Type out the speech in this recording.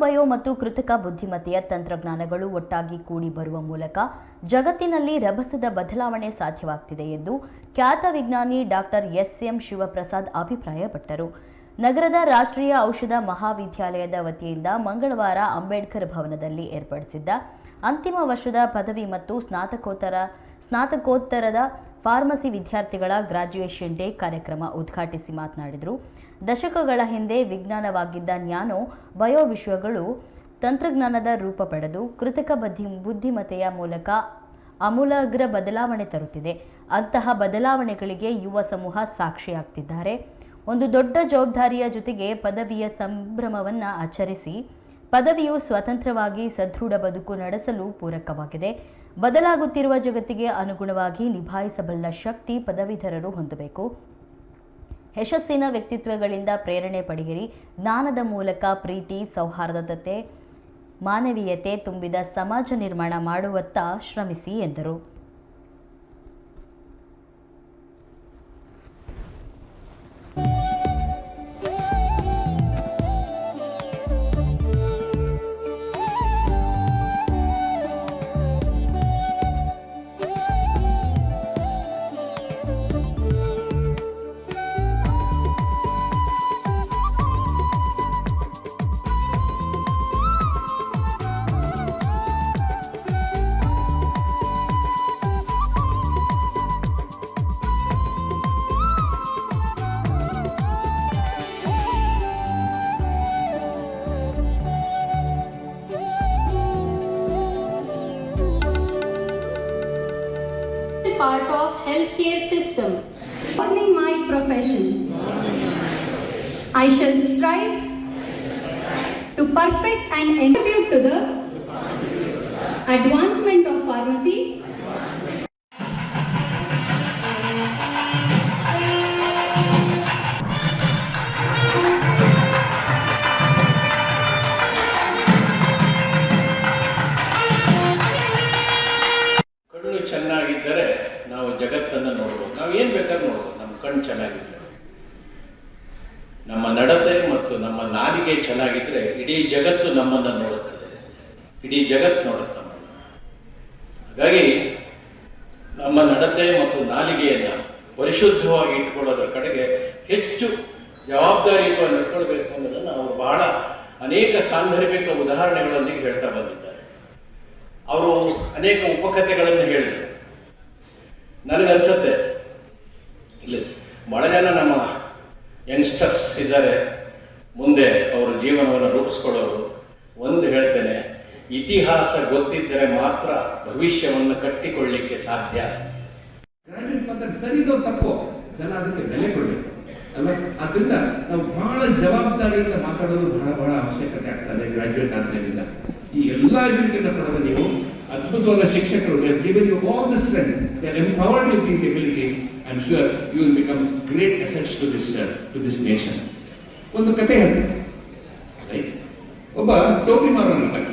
Bio ಮತ್ತು ಕೃತಕ ಬುದ್ಧಿಮತ್ತೆಯ ತಂತ್ರಜ್ಞಾನಗಳು ಒಟ್ಟಾಗಿ ಕೂಡಿ ಬರುವ ಮೂಲಕ ಜಗತ್ತಿನಲ್ಲಿ ರಭಸದ ಬದಲಾವಣೆ ಸಾಧ್ಯವಾಗ್ತಿದೆ ಎಂದು ಖ್ಯಾತ ವಿಜ್ಞಾನಿ ಡಾಕ್ಟರ್ ಎಸ್ ಎಂ ಶಿವಪ್ರಸಾದ್ ಅಭಿಪ್ರಾಯಪಟ್ಟರು. ನಗರದ ರಾಷ್ಟ್ರೀಯ ಔಷಧ ಮಹಾವಿದ್ಯಾಲಯದ ವತಿಯಿಂದ ಮಂಗಳವಾರ ಅಂಬೇಡ್ಕರ್ ಭವನದಲ್ಲಿ ಏರ್ಪಡಿಸಿದ್ದ ಅಂತಿಮ ವರ್ಷದ ಪದವಿ ಮತ್ತು ಸ್ನಾತಕೋತ್ತರ ಸ್ನಾತಕೋತ್ತರದ ಫಾರ್ಮಸಿ ವಿದ್ಯಾರ್ಥಿಗಳ ಗ್ರಾಜ್ಯುಯೇಷನ್ ಡೇ ಕಾರ್ಯಕ್ರಮ ಉದ್ಘಾಟಿಸಿ ಮಾತನಾಡಿದರು. ದಶಕಗಳ ಹಿಂದೆ ವಿಜ್ಞಾನವಾಗಿದ್ದ ನ್ಯಾನೋ ಬಯೋ ವಿಶ್ವಗಳು ತಂತ್ರಜ್ಞಾನದ ರೂಪ ಪಡೆದು ಕೃತಕ ಬದ್ಧಿ ಬುದ್ಧಿಮತೆಯ ಮೂಲಕ ಅಮೂಲಾಗ್ರ ಬದಲಾವಣೆ ತರುತ್ತಿದೆ. ಅಂತಹ ಬದಲಾವಣೆಗಳಿಗೆ ಯುವ ಸಮೂಹ ಸಾಕ್ಷಿಯಾಗ್ತಿದ್ದಾರೆ. ಒಂದು ದೊಡ್ಡ ಜವಾಬ್ದಾರಿಯ ಜೊತೆಗೆ ಪದವಿಯ ಸಂಭ್ರಮವನ್ನ ಆಚರಿಸಿ, ಪದವಿಯು ಸ್ವತಂತ್ರವಾಗಿ ಸದೃಢ ಬದುಕು ನಡೆಸಲು ಪೂರಕವಾಗಿದೆ. ಬದಲಾಗುತ್ತಿರುವ ಜಗತ್ತಿಗೆ ಅನುಗುಣವಾಗಿ ನಿಭಾಯಿಸಬಲ್ಲ ಶಕ್ತಿ ಪದವೀಧರರು ಹೊಂದಬೇಕು. ಯಶಸ್ಸಿನ ವ್ಯಕ್ತಿತ್ವಗಳಿಂದ ಪ್ರೇರಣೆ ಪಡೆಯಿರಿ. ಜ್ಞಾನದ ಮೂಲಕ ಪ್ರೀತಿ ಸೌಹಾರ್ದತೆ ಮಾನವೀಯತೆ ತುಂಬಿದ ಸಮಾಜ ನಿರ್ಮಾಣ ಮಾಡುವತ್ತ ಶ್ರಮಿಸಿ ಎಂದರು. Part of healthcare system. Learning my profession. I shall strive to perfect and contribute to the advancement of pharmacy ಚೆನ್ನಾಗಿದ್ದರೆ ನಾವು ಜಗತ್ತನ್ನು ನೋಡ್ಬೋದು. ನಾವು ಏನ್ ಬೇಕಾದ್ರೂ ನೋಡ್ಬೋದು. ನಮ್ಮ ಕಣ್ಣು ಚೆನ್ನಾಗಿದ್ರೆ. ನಮ್ಮ ನಡತೆ ಮತ್ತು ನಮ್ಮ ನಾಲಿಗೆ ಚೆನ್ನಾಗಿದ್ರೆ ಇಡೀ ಜಗತ್ತು ನಮ್ಮನ್ನು ನೋಡುತ್ತದೆ. ಇಡೀ ಜಗತ್ತು ನೋಡುತ್ತೆ ಹಾಗಾಗಿ ನಮ್ಮ ನಡತೆ ಮತ್ತು ನಾಲಿಗೆಯನ್ನ ಪರಿಶುದ್ಧವಾಗಿ ಇಟ್ಕೊಳ್ಳೋದ್ರ ಕಡೆಗೆ ಹೆಚ್ಚು ಜವಾಬ್ದಾರಿಯುತವಾಗಿ ನಡ್ಕೊಳ್ಬೇಕು ಅನ್ನೋದನ್ನು ಅವರು ಬಹಳ ಅನೇಕ ಸಾಂದರ್ಭಿಕ ಉದಾಹರಣೆಗಳೊಂದಿಗೆ ಹೇಳ್ತಾ ಬಂದಿದ್ದಾರೆ. ಅವರು ಅನೇಕ ಉಪಕಥೆಗಳನ್ನು ಹೇಳಿದರು. ನನಗನ್ಸತ್ತೆ ಇಲ್ಲಿ ಬಹಳ ಜನ ನಮ್ಮ ಯಂಗ್ಸ್ಟರ್ಸ್ ಇದ್ದಾರೆ, ಮುಂದೆ ಅವರ ಜೀವನವನ್ನು ರೂಪಿಸ್ಕೊಳ್ಳೋರು. ಒಂದು ಹೇಳ್ತೇನೆ, ಇತಿಹಾಸ ಗೊತ್ತಿದ್ದರೆ ಮಾತ್ರ ಭವಿಷ್ಯವನ್ನು ಕಟ್ಟಿಕೊಳ್ಳಿಕ್ಕೆ ಸಾಧ್ಯ. ಸರಿದೋ ತಪ್ಪು, ಜನ ಅದಕ್ಕೆ ಬೆಲೆ ಕೊಡಿ ಅಲ್ಲ ಆದ್ರಿಂದ ನಾವು ಬಹಳ ಜವಾಬ್ದಾರಿಯಿಂದ ಮಾತಾಡೋದು ಬಹಳ ಬಹಳ ಅವಶ್ಯಕತೆ ಆಗ್ತದೆ ಗ್ರಾಜ್ಯುಯೇಟ್ ಆದ್ಮೇಲಿಂದ ಈ ಎಲ್ಲಾ ಅಭಿವೃದ್ಧಿಯನ್ನು ಪಡೆದ ನೀವು ಅದ್ಭುತವಾದ ಶಿಕ್ಷಕರು given you all the strength they are empowered with these abilities I am sure you will become great assets to this to this nation ಒಂದು ಕತೆ ಹೇಳಿ ಒಬ್ಬ ಟೋಪಿ ಮಾರೋನಿದ್ದಾನೆ